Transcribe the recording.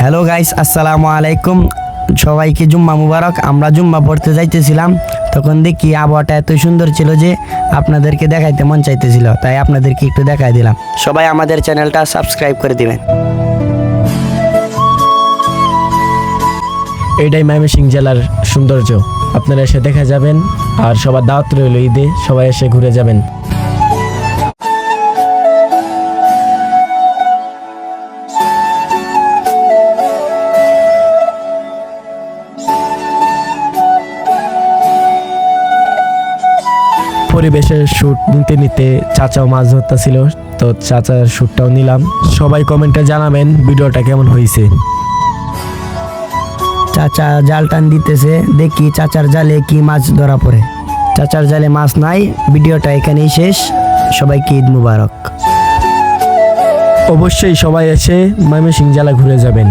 Hello guys আসসালামু আলাইকুম। সবাইকে জুম্মা মুবারক। আমরা জুম্মা পড়তে যাইতেছিলাম। তখন দেখি আবহাওয়াটা এত সুন্দর ছিল যে আপনাদেরকে দেখাইতে মন চাইতেছিল। তাই আপনাদেরকে একটু দেখাই দিলাম। সবাই আমাদের চ্যানেলটা সাবস্ক্রাইব করে দিবেন। এটাই ময়মনসিং জেলার সৌন্দর্য। আপনারা এসে দেখা যাবেন। আর সবার দাওয়াত রইল ঈদে। সবাই এসে ঘুরে যাবেন। পরিবেশের শ্যুট নিতে নিতে চাচাও মাছ ধরতেছিল তো চাচার শ্যুটটাও নিলাম। সবাই কমেন্টে জানাবেন ভিডিওটা কেমন হয়েছে। চাচা জাল টান দিতেছে দেখি চাচার জালে কি মাছ ধরা পড়ে। চাচার জালে মাছ নাই ভিডিওটা এখানেই শেষ। সবাইকে ঈদ মুবারক। অবশ্যই সবাই এসে ময়মনসিং জেলা ঘুরে যাবেন।